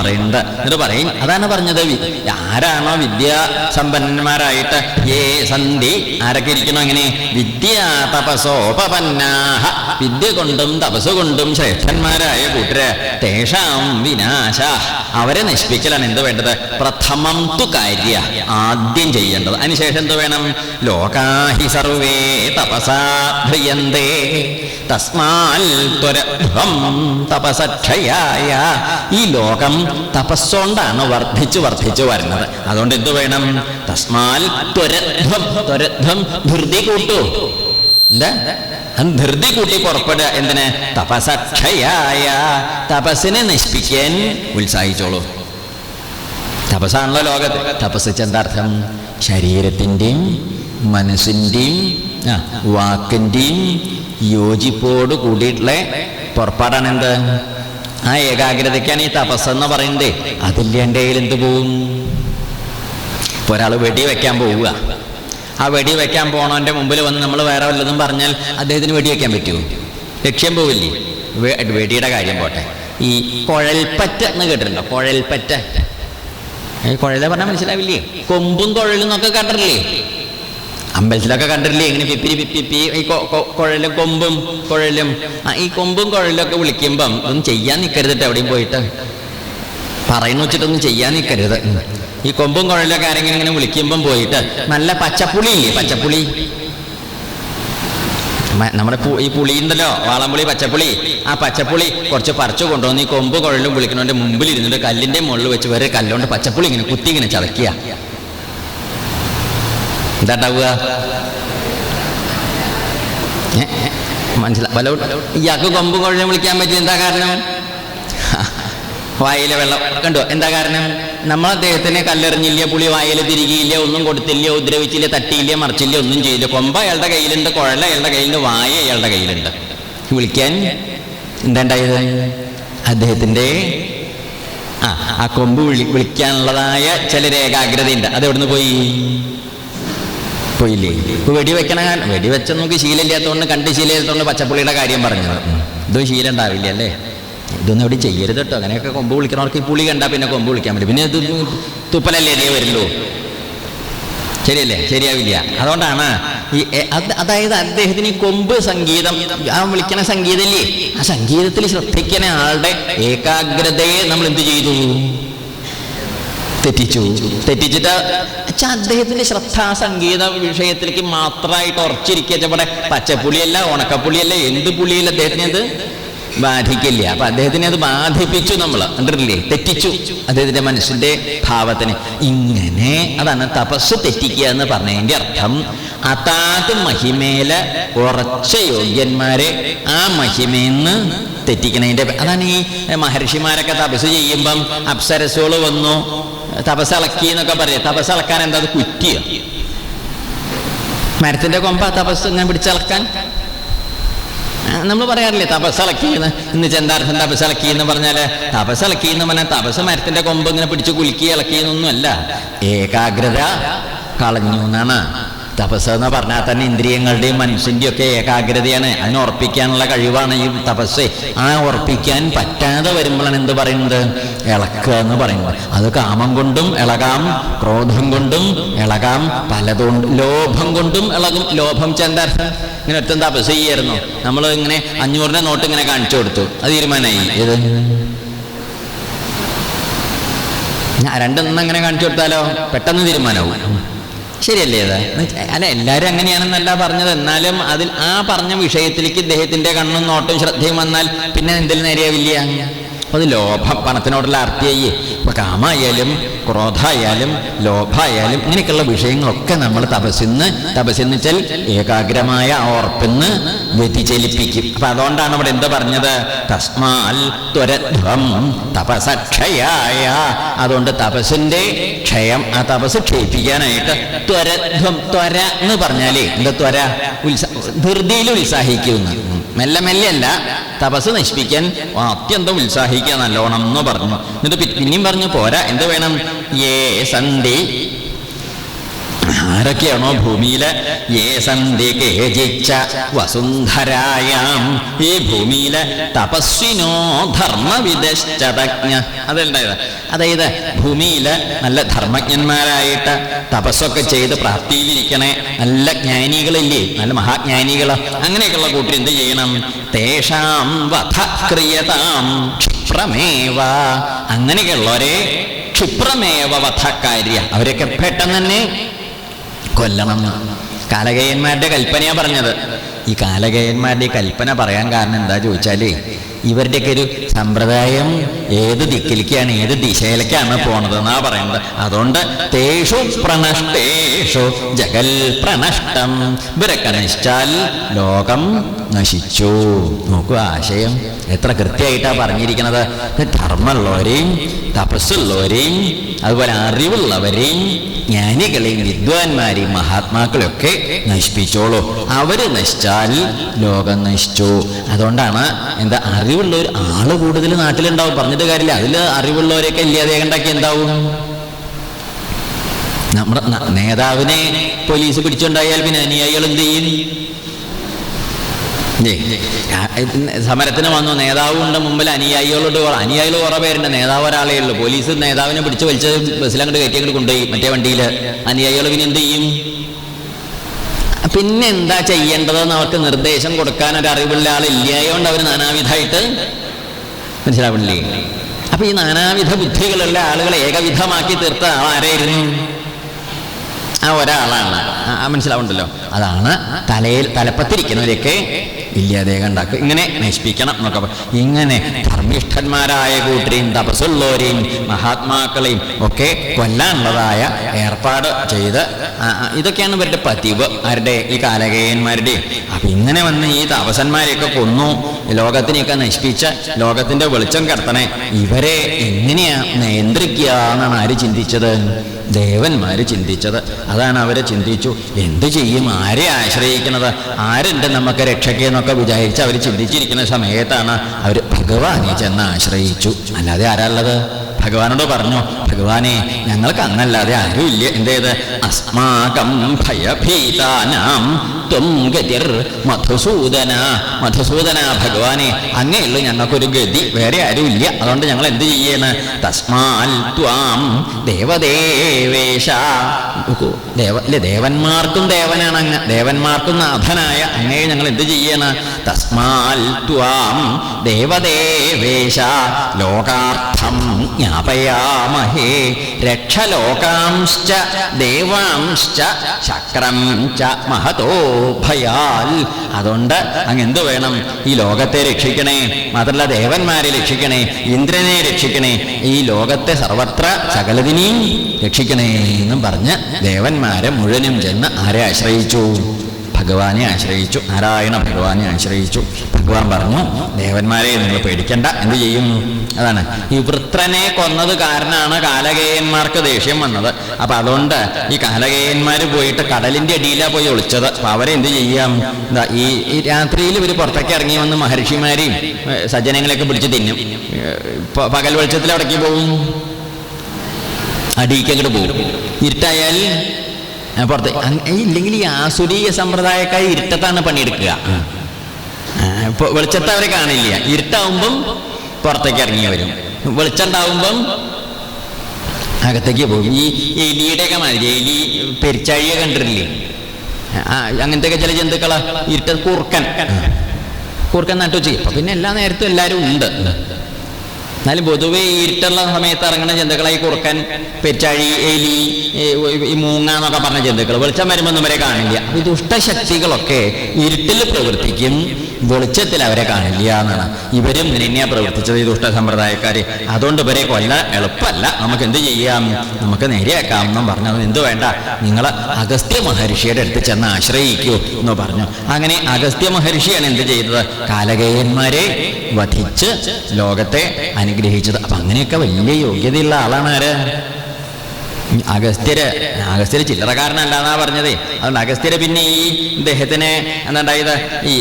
പറയുന്നത് എന്നിട്ട് പറയും അതാണ് പറഞ്ഞത്. ആരാണോ ആരാണോ വിദ്യാസമ്പന്നന്മാരായിട്ട് ഏ സന്ധി. ആരൊക്കെ ഇരിക്കണോ അങ്ങനെ? വിദ്യ തപസോപന്നാഹ വിദ്യ കൊണ്ടും തപസ് കൊണ്ടും ശ്രേഷ്ഠന്മാരായ കൂട്ടര്. തേഷാം വിനാശ. അവരെ നശിപ്പിക്കലാണ് എന്ത് വേണ്ടത്? പ്രഥമം തു കാര്യ. ആദ്യം ചെയ്യേണ്ടത്. അതിനുശേഷം എന്ത് വേണം? ലോകാഹി സർവേ തപസാ തസ്മാൽ ത്വരധ്വം തപസക്ഷയായ. ഈ ലോകം തപസ്സുകൊണ്ടാണ് വർദ്ധിച്ചു വർദ്ധിച്ചു വരുന്നത്. അതുകൊണ്ട് എന്ത് വേണം? തസ്മാൽ ത്വരധ്വം ത്വരധ്വം ധൃതി കൂട്ടു. എന്താ? ധൃതി കൂട്ടി പുറപ്പെടുക. എന്തിനെ? തപസക്ഷയായ തപസ്സിനെ നശിപ്പിക്കാൻ ഉത്സാഹിച്ചോളൂ. തപസ്സാണല്ലോ ലോകത്ത്. തപസ് എന്താർത്ഥം ശരീരത്തിന്റെയും മനസ്സിന്റെയും വാക്കിന്റെയും യോജിപ്പോട് കൂടിയിട്ടുള്ള പുറപ്പാടാണ് എന്ത്? ആ ഏകാഗ്രതയ്ക്കാണ് ഈ തപസ് എന്ന് പറയുന്നത്. അതില്ലാണ്ട് കയ്യിൽ എന്ത് പോവും? ഒരാൾ വെടി വെക്കാൻ പോവുക. ആ വെടി വെക്കാൻ പോകണവന്റെ മുമ്പിൽ വന്ന് നമ്മൾ വേറെ വല്ലതും പറഞ്ഞാൽ അദ്ദേഹത്തിന് വെടി വെക്കാൻ പറ്റുമോ? ലക്ഷ്യം പോവില്ലേ? വെടിയുടെ കാര്യം പോട്ടെ. ഈ കുഴൽപ്പറ്റ എന്ന് കേട്ടിട്ടുണ്ടോ? കുഴൽപ്പറ്റ. കുഴല പറഞ്ഞാൽ മനസ്സിലാവില്ലേ? കൊമ്പും കുഴലും എന്നൊക്കെ കണ്ടിട്ടില്ലേ? അമ്പലത്തിലൊക്കെ കണ്ടിട്ടില്ലേ? ഇങ്ങനെ പിപ്പിരി പിപ്പിപ്പി ഈ കുഴലും കൊമ്പും കുഴലും. ഈ കൊമ്പും കുഴലൊക്കെ വിളിക്കുമ്പം ഒന്നും ചെയ്യാൻ നിൽക്കരുതിട്ട് എവിടെയും പോയിട്ട്. പറയുന്ന വെച്ചിട്ടൊന്നും ചെയ്യാൻ നിൽക്കരുത്. ഈ കൊമ്പും കുഴലൊക്കെ ആരെങ്കിലും ഇങ്ങനെ വിളിക്കുമ്പം പോയിട്ട് നല്ല പച്ചപ്പുളി ഇല്ലേ? പച്ചപ്പുളി. നമ്മുടെ ഈ പുളി ഉണ്ടല്ലോ വാളംപുളി പച്ചപ്പുളി. ആ പച്ചപ്പുളി കുറച്ച് പറിച്ചു കൊണ്ടുവന്ന് ഈ കൊമ്പ് കുഴലും വിളിക്കുന്നതിന്റെ മുമ്പിൽ ഇരുന്നിട്ട് കല്ലിന്റെ മുകളിൽ വെച്ച് വേറെ കല്ലുകൊണ്ട് പച്ചപ്പുളി ഇങ്ങനെ കുത്തി ഇങ്ങനെ ചതക്കുക എന്താ ഉണ്ടാവുക മനസ്സിലാ വല്ല ഇയാൾക്ക് കൊമ്പും കുഴലും വിളിക്കാൻ പറ്റിയ എന്താ കാരണം വായിലെ വെള്ളം കണ്ടോ എന്താ കാരണം നമ്മൾ അദ്ദേഹത്തിനെ കല്ലെറിഞ്ഞില്ല പുളി വായിൽ തിരികെയില്ല ഒന്നും കൊടുത്തില്ല ഉപദ്രവിച്ചില്ല തട്ടിയില്ല മറിച്ചില്ല ഒന്നും ചെയ്തില്ല കൊമ്പ അയാളുടെ കയ്യിലുണ്ട് കുഴല അയാളുടെ കയ്യിലുണ്ട് വായ അയാളുടെ കയ്യിലുണ്ട് വിളിക്കാൻ എന്താ അദ്ദേഹത്തിന്റെ ആ ആ കൊമ്പ് വിളി വിളിക്കാനുള്ളതായ ചില ഏകാഗ്രതയുണ്ട് അത് എവിടുന്ന് പോയി പോയില്ലേ ഇപ്പൊ വെടിവെക്കണ വെടിവെച്ച നമുക്ക് ശീലമില്ലാത്തതുകൊണ്ട് കണ്ട് ശീലമില്ലാത്തതുകൊണ്ട് പച്ചപ്പുള്ളിയുടെ കാര്യം പറഞ്ഞത്. ഇതും ശീലം ഉണ്ടാവില്ല അല്ലേ? ഇതൊന്നും എവിടെ ചെയ്യരുത് കേട്ടോ അങ്ങനെയൊക്കെ കൊമ്പ് വിളിക്കണവർക്ക് ഈ പുളി കണ്ടാൽ പിന്നെ കൊമ്പ് വിളിക്കാൻ പറ്റും. പിന്നെ ഇത് തുപ്പലല്ലേ അതേ വരുള്ളൂ? ശരിയല്ലേ? ശരിയാവില്ല. അതുകൊണ്ടാണ് ഈ അതായത് അദ്ദേഹത്തിന് ഈ കൊമ്പ് സംഗീതം ആ വിളിക്കണ സംഗീതല്ലേ? ആ സംഗീതത്തിൽ ശ്രദ്ധിക്കുന്ന ആളുടെ ഏകാഗ്രതയെ നമ്മൾ എന്ത് ചെയ്തു? തെറ്റിച്ചു. തെറ്റിച്ചിട്ട് അച്ഛാ അദ്ദേഹത്തിന്റെ ശ്രദ്ധ സംഗീത വിഷയത്തിലേക്ക് മാത്രമായിട്ട് ഉറച്ചിരിക്കുക. ഇവിടെ പച്ചപ്പുളിയല്ല ഉണക്കപ്പുളിയല്ല എന്ത് പുളിയല്ല അദ്ദേഹത്തിന് അത് ബാധിക്കില്ല. അപ്പൊ അദ്ദേഹത്തിനെ അത് ബാധിപ്പിച്ചു നമ്മൾ കണ്ടിട്ടില്ലേ? തെറ്റിച്ചു. അദ്ദേഹത്തിന്റെ മനസ്സിന്റെ ഭാവത്തിന്. ഇങ്ങനെ അതാണ് തപസ് തെറ്റിക്കുക എന്ന് പറഞ്ഞതിന്റെ അർത്ഥം. അതാത് മഹിമേല ഉറച്ച യോഗ്യന്മാരെ ആ മഹിമേന്ന് തെറ്റിക്കണതിന്റെ അതാണ് ഈ മഹർഷിമാരൊക്കെ തപസ് ചെയ്യുമ്പം അപ്സരസുകൾ വന്നു. തപസ് ഇളക്കി എന്നൊക്കെ പറയാം. തപസ് ഇളക്കാൻ എന്താ അത് കുറ്റിയ? മരത്തിന്റെ കൊമ്പ തപസ് ഇങ്ങനെ പിടിച്ചിളക്കാൻ നമ്മൾ പറയാറില്ലേ തപസ്സളക്കി എന്ന് ഇന്ന് ചെന്താർത്ഥം തപസ് ഇളക്കി എന്ന് പറഞ്ഞാൽ? തപസ് ഇളക്കി എന്ന് പറഞ്ഞാൽ തപസ് മരത്തിന്റെ കൊമ്പ് ഇങ്ങനെ പിടിച്ച് കുലുക്കി ഇളക്കി എന്നൊന്നുമല്ല ഏകാഗ്രത കളഞ്ഞു എന്നാണ്. തപസ് എന്ന് പറഞ്ഞാൽ തന്നെ ഇന്ദ്രിയങ്ങളുടെയും മനസ്സിന്റെയും ഒക്കെ ഏകാഗ്രതയാണ്. അതിനെ ഉറപ്പിക്കാനുള്ള കഴിവാണ് ഈ തപസ് ആ ഉറപ്പിക്കാൻ പറ്റാതെ വരുമ്പോഴാണ് എന്ത് പറയുന്നത്? ഇളക്കുക എന്ന് പറയുന്നത്. അത് കാമം കൊണ്ടും ഇളകാം ക്രോധം കൊണ്ടും ഇളകാം പലതുകൊണ്ട് ലോഭം കൊണ്ടും ഇളകും. ലോഭം ചെന്താർത്ഥം ഇങ്ങനെ ഒറ്റ തപസ് ചെയ്യായിരുന്നു. നമ്മൾ ഇങ്ങനെ അഞ്ഞൂറിന്റെ നോട്ട് ഇങ്ങനെ കാണിച്ചു കൊടുത്തു. അത് തീരുമാനമായി. ഏത്? ഞാൻ രണ്ടെണ്ണം അങ്ങനെ കാണിച്ചു കൊടുത്താലോ? പെട്ടെന്ന് തീരുമാനമാവും. ശരിയല്ലേ ഇത്? അല്ല എല്ലാവരും അങ്ങനെയാണെന്നല്ല പറഞ്ഞത്. എന്നാലും അതിൽ ആ പറഞ്ഞ വിഷയത്തിലേക്ക് ഇദ്ദേഹത്തിന്റെ കണ്ണും നോട്ടും ശ്രദ്ധയും വന്നാൽ പിന്നെ എന്തിൽ നേരെയാവില്ല. അത് ലോഭം പണത്തിനോടുള്ള ആർത്തിയായി. ഇപ്പൊ കാമായാലും ക്രോധായാലും ലോഭായാലും ഇങ്ങനെയൊക്കെയുള്ള വിഷയങ്ങളൊക്കെ നമ്മൾ തപസ്സിന്ന് തപസ്സിന്ന് വെച്ചാൽ ഏകാഗ്രമായ ഓർപ്പിന്ന് വ്യതിചലിപ്പിക്കും. അപ്പൊ അതുകൊണ്ടാണ് അവിടെ എന്താ പറഞ്ഞത്? തസ്മാൽ ത്വരധ്വം തപസക്ഷയായ. അതുകൊണ്ട് തപസ്സിന്റെ ക്ഷയം ആ തപസ് ക്ഷയിപ്പിക്കാനായിട്ട് ത്വരധ്വം ത്വര എന്ന് പറഞ്ഞാലേ എന്താ ത്വര? ഉത്സാ ധൃതിയിൽ ഉത്സാഹിക്കുന്നു. മെല്ലെ മെല്ലെ അല്ല തപസ് നശിപ്പിക്കാൻ അത്യന്തം ഉത്സാഹിക്കുക നല്ലോണം എന്ന് പറഞ്ഞു. എന്നിട്ട് പിന്നെയും പറഞ്ഞു പോരാ എന്ത് വേണം? ഏ സന്ധി. ആരൊക്കെയാണോ ഭൂമിയിലെ? ഏ സന്ധി കേജിച്ച വസുന്ധരായാം. ഈ ഭൂമിയിൽ തപസ്വിനോ ധർമ്മവിദശ്ചതജ്ഞ അതുണ്ടായത് അതായത് ഭൂമിയിലെ നല്ല ധർമ്മജ്ഞന്മാരായിട്ട് തപസ്സൊക്കെ ചെയ്ത് പ്രാപ്തിയിലിരിക്കണേ. നല്ല ജ്ഞാനികളില്ലേ? നല്ല മഹാജ്ഞാനികൾ അങ്ങനെയൊക്കെയുള്ള കൂട്ടർ എന്ത് ചെയ്യണം? തേഷാം വധ ക്രിയതാം ക്ഷിപ്രമേവ. അങ്ങനെയൊക്കെയുള്ളവരെ ക്ഷിപ്രമേവ വധക്കാര്യ അവരൊക്കെ പെട്ടെന്ന് തന്നെ കൊല്ലണം. കാലകേയന്മാരുടെ കൽപ്പനയാ പറഞ്ഞത്. ഈ കാലകേയന്മാരുടെ ഈ കൽപ്പന പറയാൻ കാരണം എന്താ ചോദിച്ചാലേ ഇവരുടെയൊക്കെ ഒരു സമ്പ്രദായം ഏത് ദിക്കിലേക്കാണ് ഏത് ദിശയിലേക്കാണ് പോണത് എന്നാ പറയുന്നത് അതുകൊണ്ട് തേഷു പ്രണഷ്ടേഷു ജഗൽ പ്രണഷ്ടം. ഇവരൊക്കെ നശിച്ചാൽ ലോകം നശിച്ചു. നോക്കൂ ആശയം. എത്ര കൃത്യമായിട്ടാണ് പറഞ്ഞിരിക്കുന്നത് ധർമ്മമുള്ളവരെയും തപസ്സുള്ളവരെയും അതുപോലെ അറിവുള്ളവരെയും ജ്ഞാനികളെയും വിദ്വാൻമാരെയും മഹാത്മാക്കളെയും ഒക്കെ നശിപ്പിച്ചോളൂ. അവർ നശിച്ചാൽ ലോകം നശിച്ചു. അതുകൊണ്ടാണ് എന്താ അറിവുള്ള ഒരു ആൾ കൂടുതൽ നാട്ടിലുണ്ടാവും. പറഞ്ഞിട്ട് കാര്യമില്ല. അതിൽ അറിവുള്ളവരെയൊക്കെ ഇല്ലാതെ ഉണ്ടാക്കി എന്താവും? നമ്മുടെ നേതാവിനെ പോലീസ് പിടിച്ചുണ്ടായാൽ പിന്നെ അനുയായികൾ എന്ത് ചെയ്യും? സമരത്തിന് വന്നു. നേതാവുണ്ട് മുമ്പിൽ അനുയായികളോട് അനുയായികൾ കുറെ പേരുണ്ട്. നേതാവ് ഒരാളേ ഉള്ളൂ. പോലീസ് നേതാവിനെ പിടിച്ച് വലിച്ച് ബസ്സിലങ്ങോട്ട് കയറ്റി അങ്ങോട്ട് കൊണ്ടുപോയി. മറ്റേ വണ്ടിയിൽ അനുയായികൾ പിന്നെ എന്ത് ചെയ്യും? പിന്നെ എന്താ ചെയ്യേണ്ടതെന്ന് അവർക്ക് നിർദ്ദേശം കൊടുക്കാൻ ഒരു അറിവുള്ള ആളില്ലായോണ്ട് അവർ നാനാവിധമായിട്ട് മനസ്സിലാവില്ലേ അപ്പൊ ഈ നാനാവിധ ബുദ്ധികളുള്ള ആളുകളെ ഏകവിധമാക്കി തീർത്ത ആരായിരുന്നു ആ ഒരാളാണ്. ആ, മനസ്സിലാവുണ്ടല്ലോ അതാണ് തലയിൽ തലപ്പത്തിരിക്കുന്നവരെയൊക്കെ ഇല്ലാതെ ഉണ്ടാക്കുക ഇങ്ങനെ നശിപ്പിക്കണം എന്നൊക്കെ ഇങ്ങനെ ധർമ്മിഷ്ഠന്മാരായ കൂട്ടരെയും തപസ്സുള്ളവരെയും മഹാത്മാക്കളെയും ഒക്കെ കൊല്ലാനുള്ളതായ ഏർപ്പാട് ചെയ്ത് ഇതൊക്കെയാണ് ഇവരുടെ പതിവ് ആരുടെ ഈ കാലകേയന്മാരുടെയും അപ്പൊ ഇങ്ങനെ വന്ന് ഈ താപസന്മാരെയൊക്കെ കൊന്നു ലോകത്തിനെയൊക്കെ നശിപ്പിച്ച് ലോകത്തിന്റെ വെളിച്ചം കടത്തണേ. ഇവരെ എങ്ങനെയാ നിയന്ത്രിക്കുക എന്നാണ് ആര് ചിന്തിച്ചത്? ദേവന്മാർ ചിന്തിച്ചത്. അതാണ് അവരെ ചിന്തിച്ചു. എന്ത് ചെയ്യും? ആരെ ആശ്രയിക്കുന്നത് ആരുണ്ട് നമുക്ക് രക്ഷയ്ക്ക് എന്നൊക്കെ വിചാരിച്ച് അവർ ചിന്തിച്ചിരിക്കുന്ന സമയത്താണ് അവർ ഭഗവാനെ ചെന്ന് ആശ്രയിച്ചു. അല്ലാതെ ആരാ ഉള്ളത്? ഭഗവാനോട് പറഞ്ഞു ഭഗവാനെ ഞങ്ങൾക്ക് അന്നല്ലാതെ ആരുമില്ല. എന്തേത് അസ്മാകം ഭയഭീതാനാം ത്വം ഗതിർ മധുസൂദന. മധുസൂദന ഭഗവാനെ അങ്ങനെയുള്ളൂ ഞങ്ങൾക്കൊരു ഗതി. വേറെ ആരുമില്ല. അതുകൊണ്ട് ഞങ്ങൾ എന്ത് ചെയ്യണ് തസ്മാൽ ത്വാം ദേവദേവേഷ ദേവ അല്ലെ ദേവന്മാർക്കും ദേവനാണ് അങ്ങ്. ദേവന്മാർക്കും നാഥനായ അങ്ങേ ഞങ്ങൾ എന്ത് ചെയ്യണ് തസ്മാൽ ത്വാം ദേവദേവേഷ ലോകാർത്ഥം ജ്ഞാപയാമഹേ. രക്ഷലോകാംശ്ച ദേവാംശ്ച ചക്രം ച മഹതോ ഭയാൽ. അതുകൊണ്ട് അങ്ങ് എന്തു വേണം? ഈ ലോകത്തെ രക്ഷിക്കണേ മാത്രമല്ല ദേവന്മാരെ രക്ഷിക്കണേ ഇന്ദ്രനെ രക്ഷിക്കണേ ഈ ലോകത്തെ സർവത്ര സകലതിനെയും രക്ഷിക്കണേ എന്നും പറഞ്ഞ് ദേവന്മാരെ മുഴുവനും ചെന്ന് ആരെ ആശ്രയിച്ചു? ഭഗവാനെ ആശ്രയിച്ചു. നാരായണ ഭഗവാനെ ആശ്രയിച്ചു. ഭഗവാൻ പറഞ്ഞു ദേവന്മാരെ നിങ്ങൾ പേടിക്കണ്ട. എന്ത് ചെയ്യും? അതാണ്. ഈ വൃത്രനെ കൊന്നത് കാരണമാണ് കാലകേയന്മാർക്ക് ദേഷ്യം വന്നത്. അപ്പൊ അതുകൊണ്ട് ഈ കാലകേയന്മാർ പോയിട്ട് കടലിന്റെ അടിയിലാ പോയി ഒളിച്ചത്. അപ്പൊ അവരെ എന്ത് ചെയ്യാം? എന്താ ഈ രാത്രിയിൽ ഇവർ പുറത്തേക്ക് ഇറങ്ങി വന്ന് മഹർഷിമാരെയും സജ്ജനങ്ങളെയൊക്കെ പിടിച്ച് തിന്നും. പകൽ വെളിച്ചത്തിൽ അടക്കി പോവും അടിയിക്കങ്ങോട്ട് പോകും. ഇരുട്ടായാൽ പുറത്ത്. ഇല്ലെങ്കിൽ ഈ ആസുരീയ സമ്പ്രദായക്കാർ ഇരുട്ടത്താണ് പണിയെടുക്കുക. ആ, ഇപ്പൊ വെളിച്ചത്ത് അവരെ കാണില്ല. ഇരുട്ടാവുമ്പം പുറത്തേക്ക് ഇറങ്ങി വരും. വെളിച്ചുണ്ടാവുമ്പം അകത്തേക്ക് പോകും. ഈ എലിയുടെയൊക്കെ മാതിരി എലി പെരിച്ചാഴിയെ കണ്ടിട്ടില്ലേ? അങ്ങനത്തെ ചില ജന്തുക്കളാ. ഇരുട്ട കുറുക്കൻ. കുറുക്കൻ നട്ടു ചെയ്യും പിന്നെ എല്ലാ നേരത്തും എല്ലാവരും ഉണ്ട്. എന്നാലും പൊതുവെ ഇരുട്ടുള്ള സമയത്ത് ഇറങ്ങുന്ന ജന്തുക്കളായി കുറുക്കൻ പെറ്റാഴി എലി ഈ മൂങ്ങ എന്നൊക്കെ പറഞ്ഞ ജന്തുക്കൾ വെളിച്ചം വരുമ്പോൾ ഒന്നും വരെ കാണില്ല. ഈ ദുഷ്ടശക്തികളൊക്കെ ഇരുട്ടിൽ പ്രവർത്തിക്കും. വെളിച്ചത്തിൽ അവരെ കാണില്ല എന്നാണ്. ഇവരും നിന്നെ പ്രവർത്തിച്ചത് ഈ ദുഷ്ട സമ്പ്രദായക്കാര്. അതുകൊണ്ട് ഇവരെ കൊല്ല എളുപ്പമല്ല. നമുക്ക് എന്ത് ചെയ്യാം? നമുക്ക് നേരെയാക്കാം എന്നും പറഞ്ഞു. അത് എന്ത് വേണ്ട? നിങ്ങൾ അഗസ്ത്യ മഹർഷിയുടെ അടുത്ത് ചെന്ന് ആശ്രയിക്കൂ എന്ന് പറഞ്ഞു. അങ്ങനെ അഗസ്ത്യ മഹർഷിയാണ് എന്ത് ചെയ്തത്? കാലകേയന്മാരെ വധിച്ച് ലോകത്തെ അനുഗ്രഹിച്ചത്. അപ്പൊ അങ്ങനെയൊക്കെ വലിയ യോഗ്യതയുള്ള ആളാണ് ആര്? അഗസ്ത്യര് അഗസ്ത്യര് ചില്ലറക്കാരനല്ലാന്നാ പറഞ്ഞതേ. അതുകൊണ്ട് അഗസ്ത്യര് പിന്നെ ഈ ഇദ്ദേഹത്തിനെ എന്താണ്ടായത് ഈ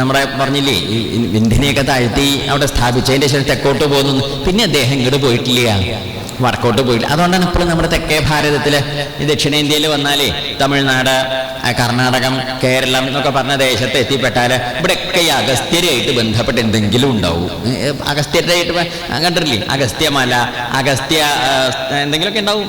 നമ്മുടെ പറഞ്ഞില്ലേ ഈ വിന്ധ്യനെയൊക്കെ താഴ്ത്തി അവിടെ സ്ഥാപിച്ചതിന്റെ ശേഷം തെക്കോട്ട് പോകുന്നു. പിന്നെ അദ്ദേഹം ഇങ്ങോട്ട് പോയിട്ടില്ല. വടക്കോട്ട് പോയില്ല. അതുകൊണ്ടാണ് ഇപ്പോഴും നമ്മുടെ തെക്കേ ഭാരതത്തിൽ ഈ ദക്ഷിണേന്ത്യയിൽ വന്നാലേ തമിഴ്നാട് കർണാടകം കേരളം എന്നൊക്കെ പറഞ്ഞ ദേശത്ത് എത്തിപ്പെട്ടാൽ ഇവിടെയൊക്കെ ഈ അഗസ്ത്യരായിട്ട് ബന്ധപ്പെട്ട് എന്തെങ്കിലും ഉണ്ടാവും. അഗസ്ത്യരായിട്ട് കണ്ടിട്ടില്ലേ? അഗസ്ത്യമല അഗസ്ത്യ എന്തെങ്കിലുമൊക്കെ ഉണ്ടാവും.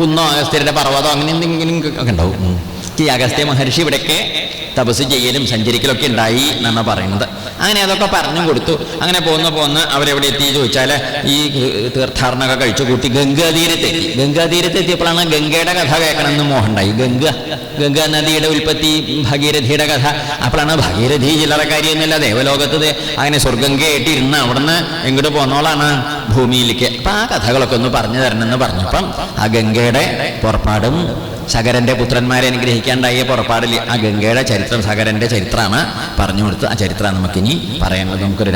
കുന്നോ അഗസ്ത്യരുടെ പർവതം അങ്ങനെ എന്തെങ്കിലും ഒക്കെ ഉണ്ടാവും. ഈ അഗസ്ത്യ മഹർഷി ഇവിടെയൊക്കെ തപസ് ചെയ്യലും സഞ്ചരിക്കലൊക്കെ ഉണ്ടായി എന്നാണ് പറയുന്നത്. അങ്ങനെ അതൊക്കെ പറഞ്ഞു കൊടുത്തു. അങ്ങനെ പോകുന്ന പോന്ന് അവരെവിടെ എത്തി ചോദിച്ചാൽ ഈ തീർത്ഥാടനമൊക്കെ കഴിച്ചു കൂട്ടി ഗംഗാതീരത്തെത്തി ഗംഗാതീരത്തെത്തിയപ്പോഴാണ് ഗംഗയുടെ കഥ കേൾക്കണമെന്ന് മോഹമുണ്ടായി ഗംഗ ഗംഗാ നദിയുടെ ഉൽപ്പത്തി ഭഗീരഥിയുടെ കഥ. അപ്പോഴാണ് ഭഗീരഥി ചില്ലറക്കാരി എന്നല്ല ദേവലോകത്ത് അങ്ങനെ സ്വർഗംഗയായിട്ട് ഇരുന്ന് അവിടുന്ന് എങ്ങോട്ട് പോന്നോളാണ് ഭൂമിയിലേക്ക്. അപ്പം ആ കഥകളൊക്കെ ഒന്ന് പറഞ്ഞു തരണമെന്ന് പറഞ്ഞപ്പം ആ ഗംഗയുടെ പുറപ്പാടും സഗരന്റെ പുത്രന്മാരെ അനുഗ്രഹിക്കാണ്ടായ പുറപ്പാടിൽ ആ ഗംഗയുടെ ചരിത്രം സഗരന്റെ ചരിത്രമാണ്. പറഞ്ഞു കൊടുത്ത്. ആ ചരിത്രം നമുക്കിനി പറയാനുള്ളത്. നമുക്കൊരു